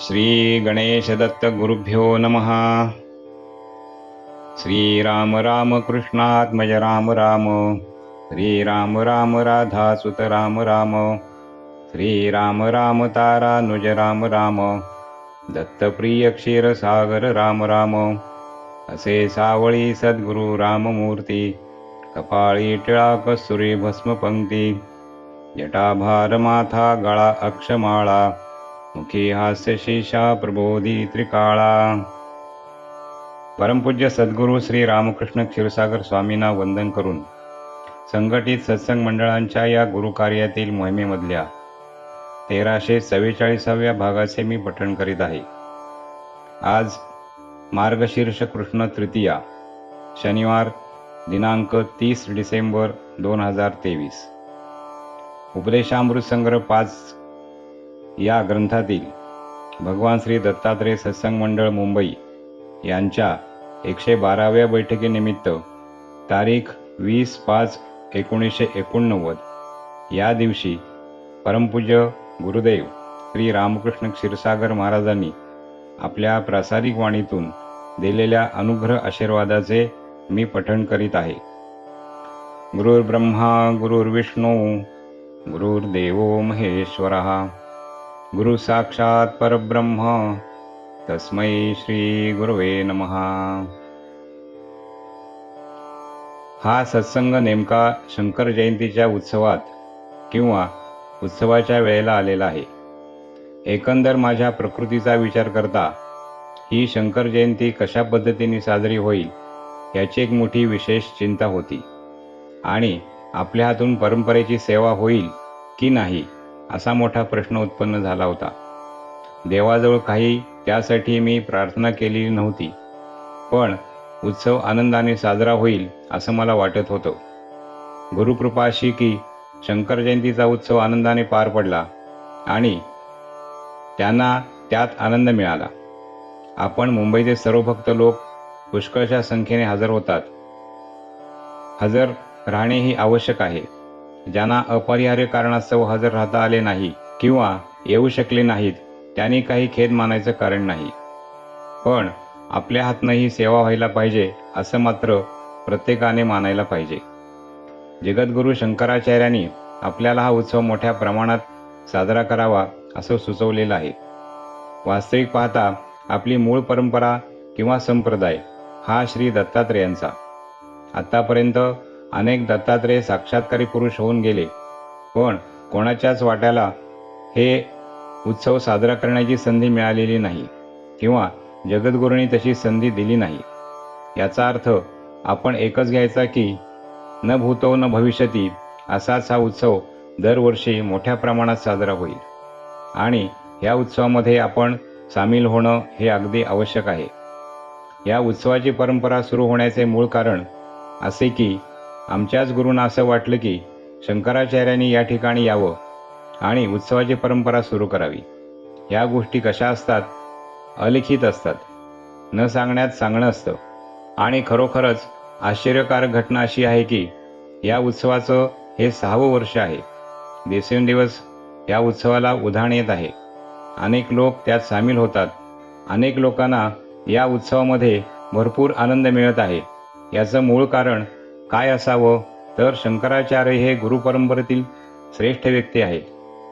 श्रीगणेशदत्तगुरुभ्यो नमः। श्रीराम राम कृष्णात्मज राम राम। श्रीराम राम राधासुत राम राम। श्रीराम राम तारानुज राम राम। दत्तप्रिय क्षीरसागर राम राम। असे सावळी सद्गुरु राममूर्ती। कपाळी टिळा कस्तुरी भस्मपंक्ती जटाभार माथा गळा अक्षमाळा मुखी हास्य शेषा प्रबोधी त्रिकाळा। परमपूज्य सद्गुरू श्री रामकृष्ण क्षीरसागर स्वामींना वंदन करून संघटित सत्संग मंडळांच्या या गुरुकार्यातील मोहिमेमधल्या तेराशे चव्वेचाळीसाव्या भागाचे मी पठण करीत आहे. आज मार्गशीर्ष कृष्ण तृतीया शनिवार दिनांक तीस डिसेंबर दोन हजार तेवीस. उपदेशामृत संग्रह पाच या ग्रंथातील भगवान श्री दत्तात्रय सत्संग मंडळ मुंबई यांच्या एकशे बाराव्या बैठकीनिमित्त तारीख वीस पाच एकोणीसशे एकोणनव्वद. या दिवशी परमपूज्य गुरुदेव श्री रामकृष्ण क्षीरसागर महाराजांनी आपल्या प्रासादिक वाणीतून दिलेल्या अनुग्रह आशीर्वादाचे मी पठण करीत आहे. गुरुर्ब्रह्मा गुरुर्विष्णू गुरुर्देवो महेश्वरः. गुरु साक्षात परब्रह्म. तस्मै श्री गुरवे नमहा हा सत्संग नेमका शंकर जयंतीच्या उत्सवात किंवा उत्सवाच्या वेळेला आलेला आहे. एकंदर माझ्या प्रकृतीचा विचार करता ही शंकर जयंती कशा पद्धतीने साजरी होईल याची एक मोठी विशेष चिंता होती. आणि आपल्या हातून परंपरेची सेवा होईल की नाही असा मोठा प्रश्न उत्पन्न झाला होता. देवाजवळ काही त्यासाठी मी प्रार्थना केलेली नव्हती पण उत्सव आनंदाने साजरा होईल असं मला वाटत होतं. गुरुकृपा अशी की शंकर जयंतीचा उत्सव आनंदाने पार पडला आणि त्यांना त्यात आनंद मिळाला. आपण मुंबईचे सर्व भक्त लोक पुष्कळशा संख्येने हजर होतात. हजर राहणे ही आवश्यक आहे. ज्यांना अपरिहार्य कारणास्तव हजर राहता आले नाही किंवा येऊ शकले नाहीत त्यांनी काही खेद मानायचं कारण नाही. पण आपल्या हातनं ही सेवा व्हायला पाहिजे असं मात्र प्रत्येकाने मानायला पाहिजे. जगद्गुरू शंकराचार्यांनी आपल्याला हा उत्सव मोठ्या प्रमाणात साजरा करावा असं सुचवलेलं आहे. वास्तविक पाहता आपली मूळ परंपरा किंवा संप्रदाय हा श्री दत्तात्रेयांचा. आतापर्यंत अनेक दत्तात्रेय साक्षात्कारी पुरुष होऊन गेले. पण कोणाच्याच वाट्याला हे उत्सव साजरा करण्याची संधी मिळालेली नाही किंवा जगद्गुरूंनी तशी संधी दिली नाही. याचा अर्थ आपण एकच घ्यायचा की न भूतो न भविष्यती असाच हा उत्सव दरवर्षी मोठ्या प्रमाणात साजरा होईल. आणि या उत्सवामध्ये आपण सामील होणं हे अगदी आवश्यक आहे. या उत्सवाची परंपरा सुरू होण्याचे मूळ कारण असे की आमच्याच गुरूंना असं वाटलं की शंकराचार्यांनी या ठिकाणी यावं आणि उत्सवाची परंपरा सुरू करावी. या गोष्टी कशा असतात? अलिखित असतात. न सांगण्यात सांगणं असतं. आणि खरोखरच आश्चर्यकारक घटना अशी आहे की या उत्सवाचं हे सहावं वर्ष आहे. दिवसेंदिवस या उत्सवाला उधाण येत आहे. अनेक लोक त्यात सामील होतात. अनेक लोकांना या उत्सवामध्ये भरपूर आनंद मिळत आहे. याचं मूळ कारण काय असावं? तर शंकराचार्य हे गुरुपरंपरेतील श्रेष्ठ व्यक्ती आहेत.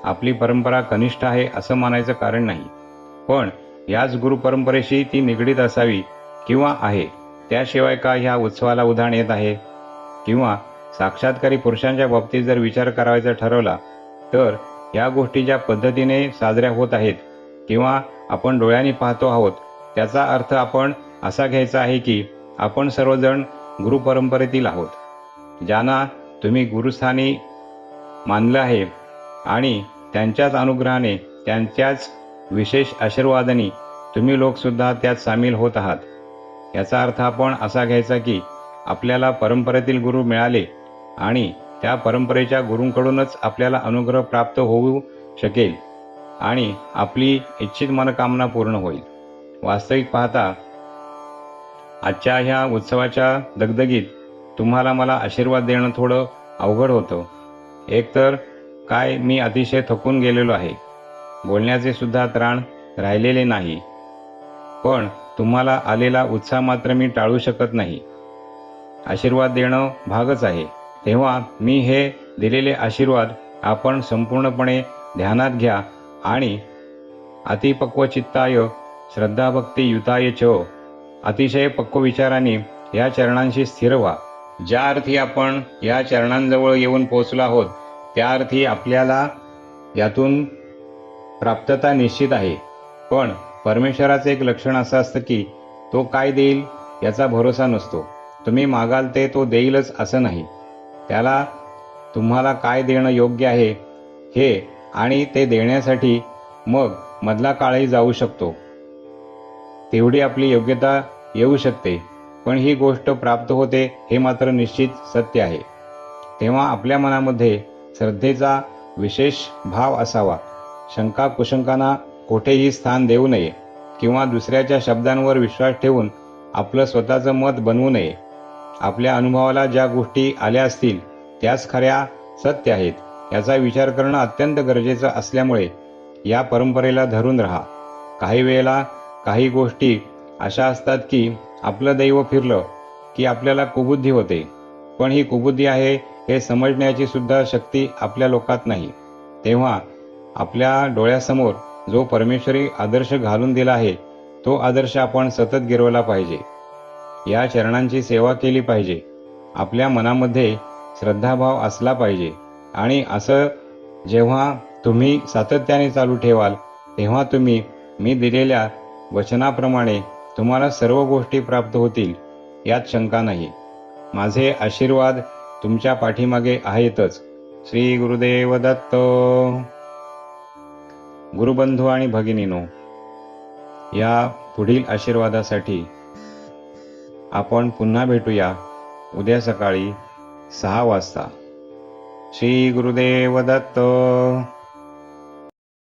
आपली परंपरा कनिष्ठ आहे असं मानायचं कारण नाही. पण याच गुरुपरंपरेशी ती निगडीत असावी किंवा आहे त्याशिवाय का ह्या उत्सवाला उधाण येत आहे? किंवा साक्षात्कारी पुरुषांच्या बाबतीत जर विचार करायचा ठरवला तर या गोष्टी ज्या पद्धतीने साजऱ्या होत आहेत किंवा आपण डोळ्यांनी पाहतो आहोत त्याचा अर्थ आपण असा घ्यायचा आहे की आपण सर्वजण गुरुपरंपरेतील आहोत ज्यांना तुम्ही गुरुस्थानी मानलं आहे आणि त्यांच्याच अनुग्रहाने त्यांच्याच विशेष आशीर्वादाने तुम्ही लोकसुद्धा त्यात सामील होत आहात. याचा अर्थ आपण असा घ्यायचा की आपल्याला परंपरेतील गुरु मिळाले आणि त्या परंपरेच्या गुरूंकडूनच आपल्याला अनुग्रह प्राप्त होऊ शकेल आणि आपली इच्छित मनकामना पूर्ण होईल. वास्तविक पाहता आजच्या ह्या उत्सवाच्या दगदगीत तुम्हाला मला आशीर्वाद देणं थोडं अवघड होतं. एकतर काय मी अतिशय थकून गेलेलो आहे. बोलण्याचे सुद्धा त्राण राहिलेले नाही. पण तुम्हाला आलेला उत्साह मात्र मी टाळू शकत नाही. आशीर्वाद देणं भागच आहे. तेव्हा मी हे दिलेले आशीर्वाद आपण संपूर्णपणे ध्यानात घ्या आणि अतिपक्व चित्ताय श्रद्धाभक्ती युताय च अतिशय पक्व विचाराने या चरणांशी स्थिर व्हा. ज्या अर्थी आपण या चरणांजवळ येऊन पोहोचलो आहोत त्या अर्थी आपल्याला यातून प्राप्तता निश्चित आहे. पण परमेश्वराचं एक लक्षण असं असतं की तो काय देईल याचा भरोसा नसतो. तुम्ही मागाल ते तो देईलच असं नाही. त्याला तुम्हाला काय देणं योग्य आहे हे आणि ते देण्यासाठी मग मधला काळही जाऊ शकतो. तेवढी आपली योग्यता येऊ शकते पण ही गोष्ट प्राप्त होते हे मात्र निश्चित सत्य आहे. तेव्हा आपल्या मनामध्ये श्रद्धेचा विशेष भाव असावा. शंका कुशंकांना कोठेही स्थान देऊ नये किंवा दुसऱ्याच्या शब्दांवर विश्वास ठेवून आपलं स्वतःचं मत बनवू नये. आपल्या अनुभवाला ज्या गोष्टी आल्या असतील त्याच खऱ्या सत्य आहेत याचा विचार करणं अत्यंत गरजेचं असल्यामुळे या परंपरेला धरून राहा. काही वेळेला काही गोष्टी अशा असतात की आपलं दैव फिरलं की आपल्याला कुबुद्धी होते. पण ही कुबुद्धी आहे हे समजण्याची सुद्धा शक्ती आपल्या लोकात नाही. तेव्हा आपल्या डोळ्यासमोर जो परमेश्वरी आदर्श घालून दिला आहे तो आदर्श आपण सतत गिरवला पाहिजे. या चरणांची सेवा केली पाहिजे. आपल्या मनामध्ये श्रद्धाभाव असला पाहिजे. आणि असं जेव्हा तुम्ही सातत्याने चालू ठेवाल तेव्हा तुम्ही मी दिलेल्या वचनाप्रमाणे तुम्हाला सर्व गोष्टी प्राप्त होतील यात शंका नाही माझे आशीर्वाद तुमच्या पाठीमागे आहेतच. श्री गुरुदेव दत्त. गुरुबंधू आणि भगिनीनो या पुढील आशीर्वादासाठी आपण पुन्हा भेटूया उद्या सकाळी सहा वाजता. श्री गुरुदेव दत्त.